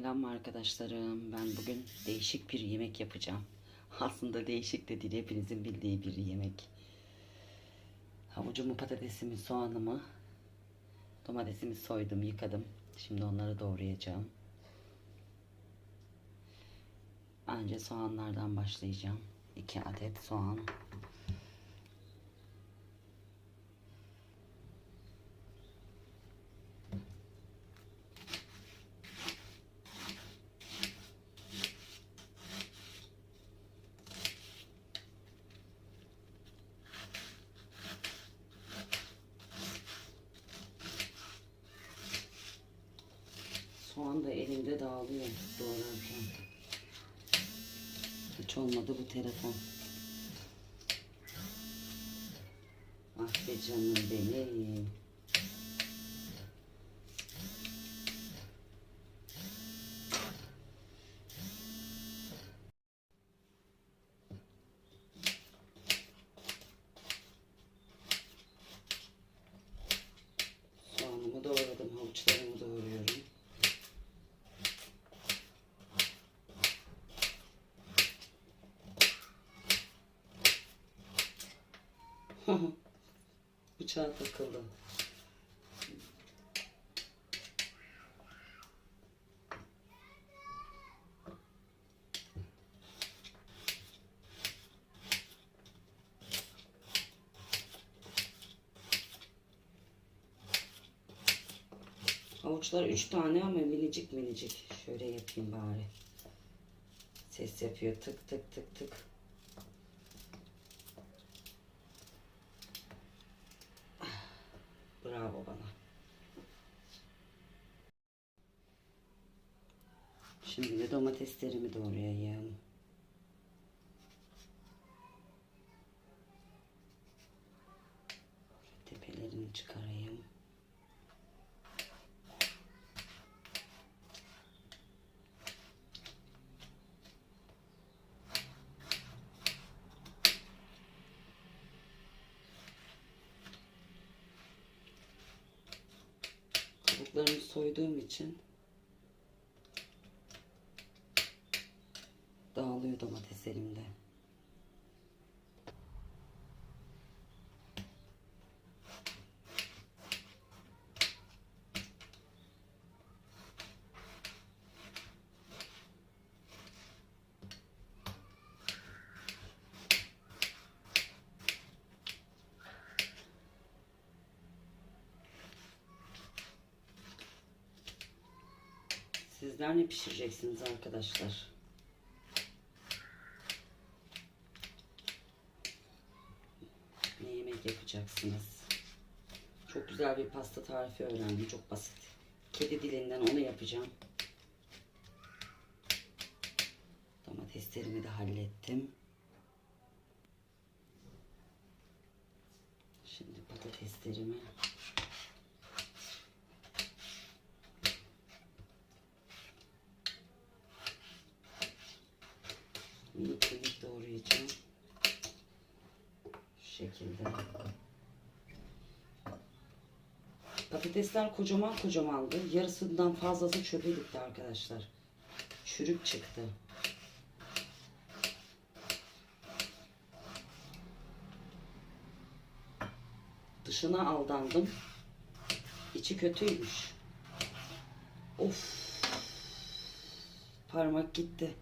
Selam arkadaşlarım. Ben bugün değişik bir yemek yapacağım. Aslında değişik de değil, hepinizin bildiği bir yemek. Havucumu, patatesimi, soğanımı, domatesimi soydum, yıkadım. Şimdi onları doğrayacağım. Önce soğanlardan başlayacağım. 2 adet soğan. Da elimde dağılıyor doğrarken. Hiç olmadı bu telefon. Ah be canım benim. Soğanımı doğradım, havuçlarımı doğruyorum. Bıçağa takıldı. Havuçlar üç tane ama minicik minicik. Şöyle yapayım bari. Ses yapıyor tık tık tık tık. Bravo bana. Şimdi de domateslerimi doğrayayım. Tepelerini çıkarayım. Kabuklarını soyduğum için dağılıyor domates elimde. Sizler ne pişireceksiniz arkadaşlar? Ne yemek yapacaksınız? Çok güzel bir pasta tarifi öğrendim. Çok basit. Kedi dilinden onu yapacağım. Domateslerimi de hallettim. Şimdi patateslerimi minik minik doğrayacağım. Şu şekilde. Patatesler kocaman kocamandı. Yarısından fazlası çöpe gitti arkadaşlar. Çürük çıktı. Dışına aldandım. İçi kötüymüş. Of. Parmak gitti.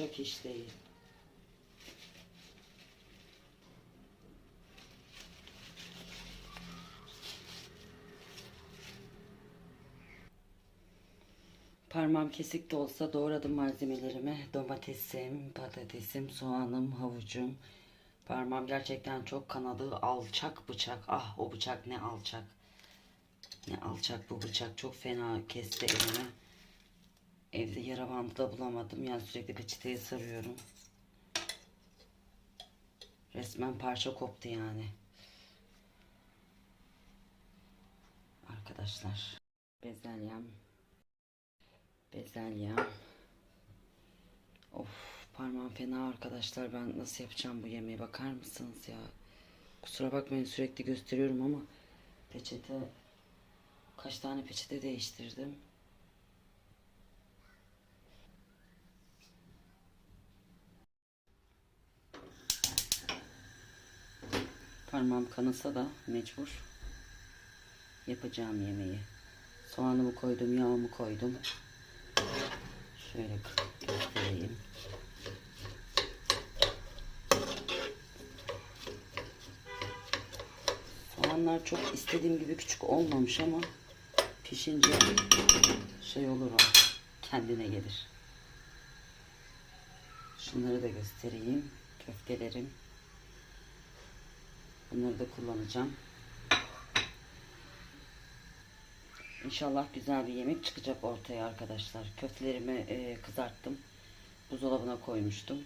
Olacak iş değil. Parmağım kesik de olsa doğradım malzemelerimi. Domatesim, patatesim, soğanım, havucum. Parmağım gerçekten çok kanadı. Alçak bıçak. Ah o bıçak ne alçak. Ne alçak bu bıçak. Çok fena kesti elimi. Evde yara bandı da bulamadım. Yani sürekli peçeteye sarıyorum. Resmen parça koptu yani. Arkadaşlar. Bezelyem. Bezelyem. Of Parmağım fena arkadaşlar. Ben nasıl yapacağım bu yemeği bakar mısınız ya? Kusura bakmayın sürekli gösteriyorum ama peçete kaç tane peçete değiştirdim. Parmağım kanasa da mecbur yapacağım yemeği. Soğanımı koydum, yağımı koydum. Şöyle göstereyim. Soğanlar çok istediğim gibi küçük olmamış ama pişince şey olur o. Kendine gelir. Şunları da göstereyim. Köftelerim. Bunları da kullanacağım. İnşallah güzel bir yemek çıkacak ortaya arkadaşlar. Köftelerimi e, kızarttım. Buzdolabına koymuştum.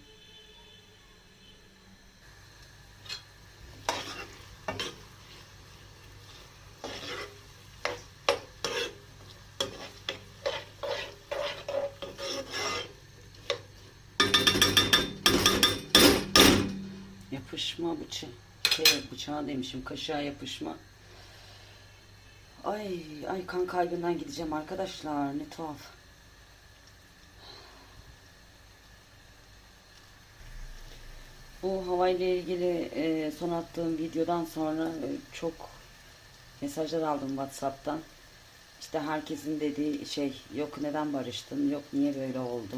Yapışma bıçağı. Şey, bıçağı demişim. Kaşığa yapışma. Ay ay kan kaybından gideceğim arkadaşlar. Ne tuhaf. Bu havayla ilgili e, son attığım videodan sonra e, çok mesajlar aldım WhatsApp'tan. İşte herkesin dediği şey yok neden barıştın, yok niye böyle oldu.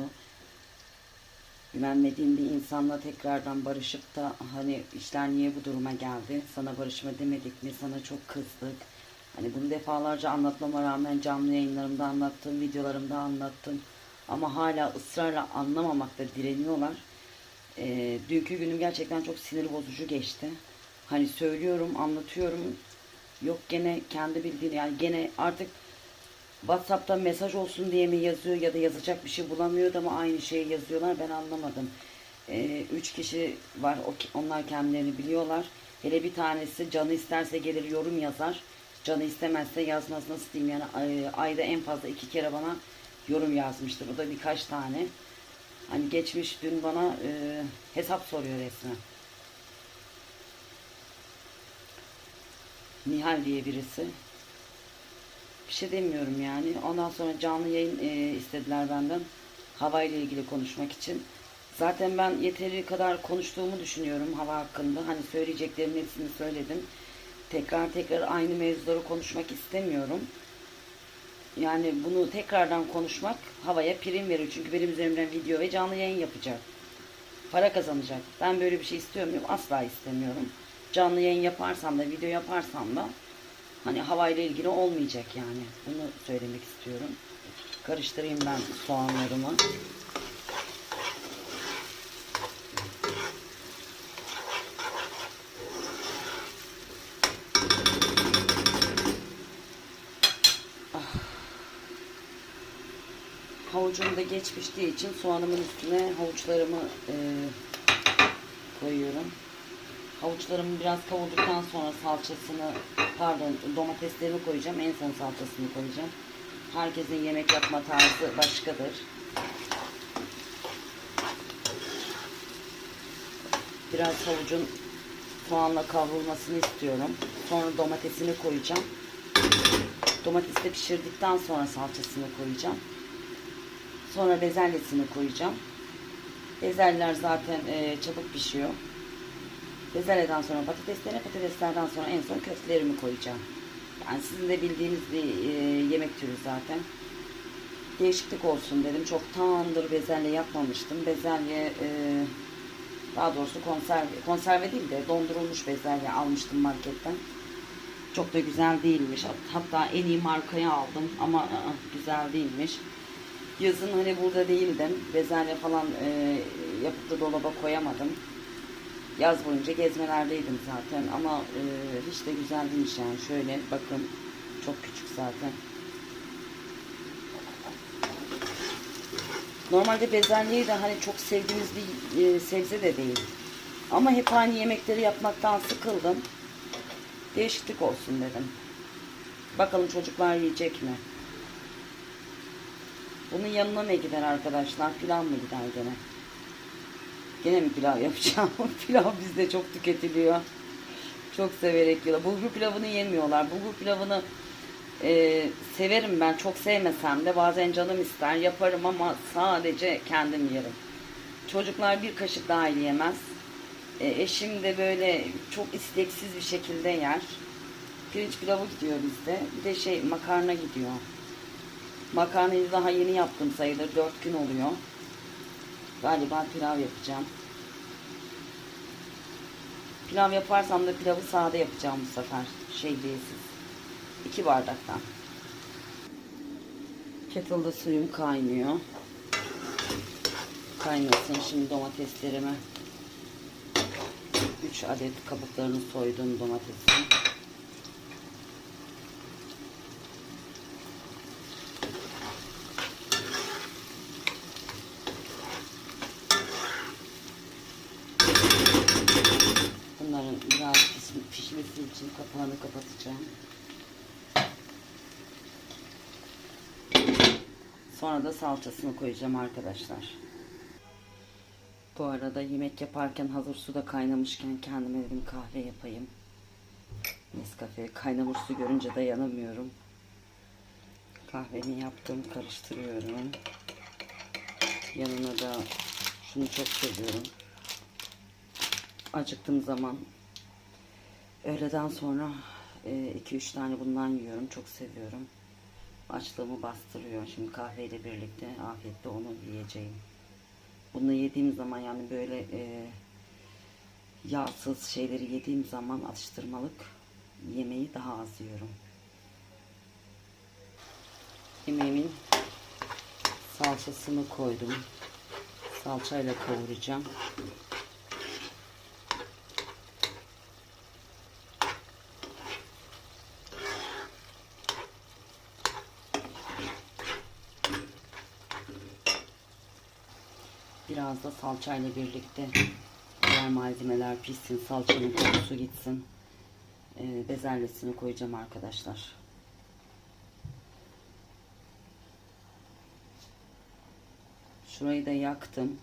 Güvenmediğin bir insanla tekrardan barışıp da hani işler niye bu duruma geldi, sana barışma demedik mi, sana çok kızdık. Hani bunu defalarca anlatmama rağmen canlı yayınlarımda anlattım, videolarımda anlattım. Ama hala ısrarla anlamamakta direniyorlar. E, dünkü günüm gerçekten çok sinir bozucu geçti. Hani söylüyorum, anlatıyorum. Yok gene kendi bildiğini yani gene artık WhatsApp'ta mesaj olsun diye mi yazıyor ya da yazacak bir şey bulamıyordu ama aynı şeyi yazıyorlar ben anlamadım. Ee, üç kişi var onlar kendilerini biliyorlar. Hele bir tanesi canı isterse gelir yorum yazar. Canı istemezse yazmaz nasıl diyeyim yani ay- ayda en fazla iki kere bana yorum yazmıştır. O da birkaç tane. Hani geçmiş dün bana e, hesap soruyor resmen. Nihal diye birisi. Bir şey demiyorum yani. Ondan sonra canlı yayın e, istediler benden. Hava ile ilgili konuşmak için. Zaten ben yeteri kadar konuştuğumu düşünüyorum hava hakkında. Hani söyleyeceklerimin hepsini söyledim. Tekrar tekrar aynı mevzuları konuşmak istemiyorum. Yani bunu tekrardan konuşmak havaya prim verir. Çünkü benim üzerimden video ve canlı yayın yapacak. Para kazanacak. Ben böyle bir şey istiyor muyum? Asla istemiyorum. Canlı yayın yaparsam da, video yaparsam da hani havayla ilgili olmayacak yani. Bunu söylemek istiyorum. Karıştırayım ben soğanlarımı. Havucum da geç için soğanımın üstüne havuçlarımı e, koyuyorum. Havuçlarımı biraz kavurduktan sonra salçasını, pardon domateslerimi koyacağım. En son salçasını koyacağım. Herkesin yemek yapma tarzı başkadır. Biraz havucun soğanla kavrulmasını istiyorum. Sonra domatesini koyacağım. Domatesi de pişirdikten sonra salçasını koyacağım. Sonra bezelyesini koyacağım. Bezelyeler zaten e, çabuk pişiyor. Bezelyeden sonra patatesleri, patateslerden sonra en son köftelerimi koyacağım. Yani sizin de bildiğiniz bir e, yemek türü zaten. Değişiklik olsun dedim. Çoktandır bezelye yapmamıştım. Bezelye e, daha doğrusu konserve, konserve değil de dondurulmuş bezelye almıştım marketten. Çok da güzel değilmiş. Hatta en iyi markayı aldım ama güzel değilmiş. Yazın hani burada değildim. Bezelye falan e, yapıp da dolaba koyamadım. Yaz boyunca gezmelerdeydim zaten ama e, hiç de güzel değilmiş yani. Şöyle bakın çok küçük zaten. Normalde bezelyeyi de hani çok sevdiğimiz bir e, sebze de değil. Ama hep aynı yemekleri yapmaktan sıkıldım. Değişiklik olsun dedim. Bakalım çocuklar yiyecek mi? Bunun yanına ne gider arkadaşlar? Pilav mı gider gene? Gene mi pilav yapacağım? pilav bizde çok tüketiliyor. Çok severek yiyorlar. Bulgur pilavını yemiyorlar. Bulgur pilavını e, severim ben. Çok sevmesem de bazen canım ister. Yaparım ama sadece kendim yerim. Çocuklar bir kaşık daha yiyemez. E, eşim de böyle çok isteksiz bir şekilde yer. Pirinç pilavı gidiyor bizde. Bir de şey makarna gidiyor. Makarnayı daha yeni yaptım sayılır. Dört gün oluyor. Galiba pilav yapacağım. Pilav yaparsam da pilavı sade yapacağım bu sefer. Şehriyesiz. İki bardaktan. Kettle'da suyum kaynıyor. Kaynasın. Şimdi domateslerimi 3 adet kabuklarını soydum domatesin. Bunların biraz pis- pişmesi için kapağını kapatacağım. Sonra da salçasını koyacağım arkadaşlar. Bu arada yemek yaparken hazır suda kaynamışken kendime dedim kahve yapayım. Nescafe kaynamış su görünce dayanamıyorum. Kahvemi yaptım, karıştırıyorum. Yanına da şunu çok seviyorum. Acıktığım zaman öğleden sonra 2-3 tane bundan yiyorum. Çok seviyorum. Açlığımı bastırıyor. Şimdi kahveyle birlikte afiyetle onu yiyeceğim. Bunu yediğim zaman yani böyle e, yağsız şeyleri yediğim zaman atıştırmalık yemeği daha az yiyorum. Yemeğimin salçasını koydum. Salçayla kavuracağım. Biraz da salçayla birlikte diğer malzemeler pişsin, salçanın kokusu gitsin. Ee, bezelyesini koyacağım arkadaşlar. Şurayı da yaktım.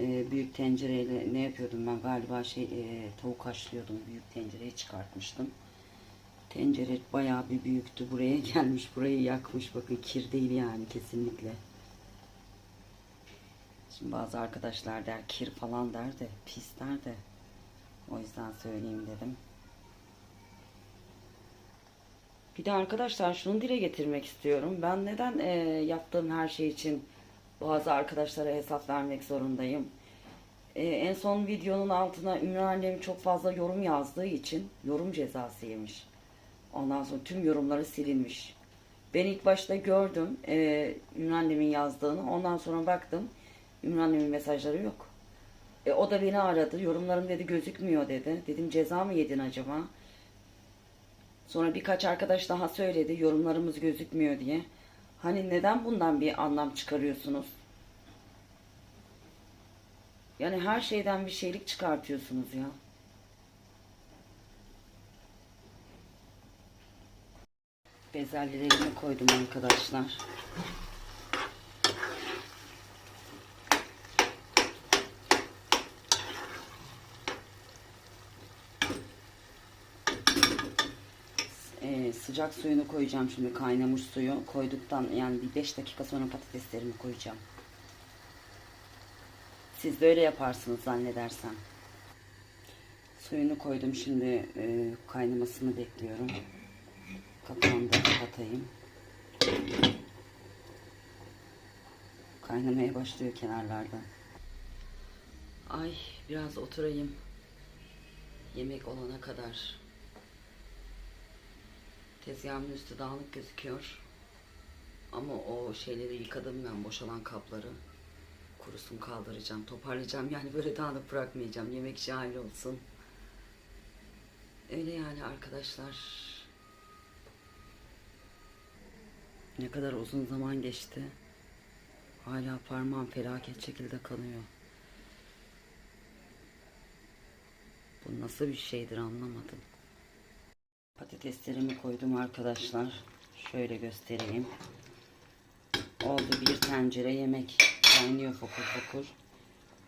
Ee, büyük tencereyle ne yapıyordum ben galiba şey e, tavuk haşlıyordum. Büyük tencereyi çıkartmıştım. Tencere bayağı bir büyüktü. Buraya gelmiş, burayı yakmış. Bakın kir değil yani kesinlikle. Şimdi bazı arkadaşlar der kir falan der de pis der de o yüzden söyleyeyim dedim. Bir de arkadaşlar şunu dile getirmek istiyorum. Ben neden e, yaptığım her şey için bazı arkadaşlara hesap vermek zorundayım. E, en son videonun altına Ümran annem çok fazla yorum yazdığı için yorum cezası yemiş. Ondan sonra tüm yorumları silinmiş. Ben ilk başta gördüm e, Ümran annemin yazdığını. Ondan sonra baktım Ümran annemin mesajları yok. E, o da beni aradı. Yorumlarım dedi gözükmüyor dedi. Dedim ceza mı yedin acaba? Sonra birkaç arkadaş daha söyledi yorumlarımız gözükmüyor diye. Hani neden bundan bir anlam çıkarıyorsunuz? Yani her şeyden bir şeylik çıkartıyorsunuz ya. Bezelyelerimi koydum arkadaşlar. Sıcak suyunu koyacağım şimdi kaynamış suyu. Koyduktan yani bir 5 dakika sonra patateslerimi koyacağım. Siz de öyle yaparsınız zannedersem. Suyunu koydum şimdi e, kaynamasını bekliyorum. Kapağını da kapatayım. Kaynamaya başlıyor kenarlarda. Ay biraz oturayım. Yemek olana kadar. Tezgahımın üstü dağınık gözüküyor. Ama o şeyleri yıkadım ben boşalan kapları. Kurusun kaldıracağım, toparlayacağım. Yani böyle dağınık bırakmayacağım. Yemek şahane olsun. Öyle yani arkadaşlar. Ne kadar uzun zaman geçti. Hala parmağım felaket şekilde kanıyor. Bu nasıl bir şeydir anlamadım. Patateslerimi koydum arkadaşlar. Şöyle göstereyim. Oldu bir tencere yemek. Kaynıyor fokur fokur.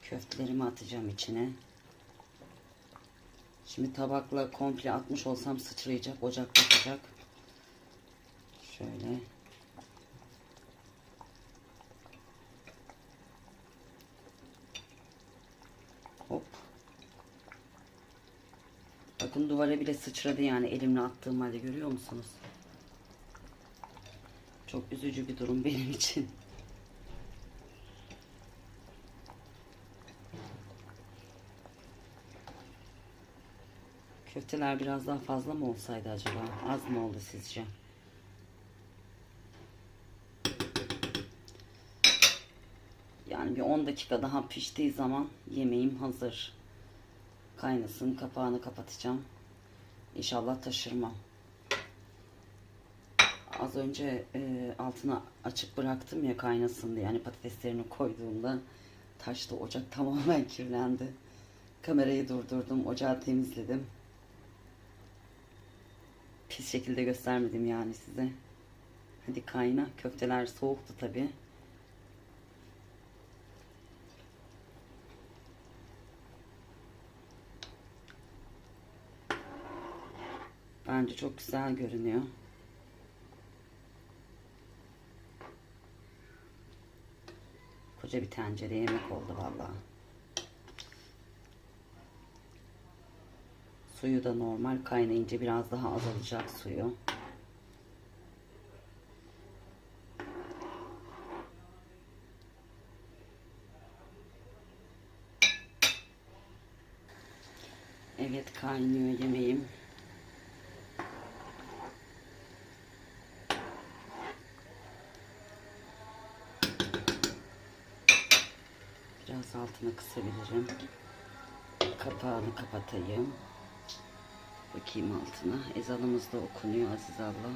Köftelerimi atacağım içine. Şimdi tabakla komple atmış olsam sıçrayacak, ocak bakacak. Şöyle. Bakın duvara bile sıçradı yani elimle attığım halde görüyor musunuz? Çok üzücü bir durum benim için. Köfteler biraz daha fazla mı olsaydı acaba? Az mı oldu sizce? Yani bir 10 dakika daha piştiği zaman yemeğim hazır. Kaynasın, kapağını kapatacağım. İnşallah taşırmam. Az önce e, altına açık bıraktım ya kaynasın diye. Yani patateslerini koyduğumda taştı ocak tamamen kirlendi. Kamerayı durdurdum, ocağı temizledim. Pis şekilde göstermedim yani size. Hadi kayna. Köfteler soğuktu tabi. Bence çok güzel görünüyor. Koca bir tencere yemek oldu vallahi. Suyu da normal kaynayınca biraz daha azalacak suyu. Evet kaynıyor yemeğim. Altını kısabilirim. Kapağını kapatayım. Bakayım altına. Ezanımız da okunuyor Aziz Allah.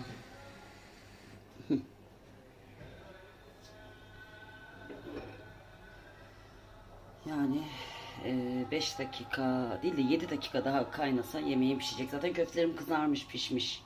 Yani 5 dakika değil de 7 dakika daha kaynasa yemeğim pişecek. Zaten köftelerim kızarmış pişmiş.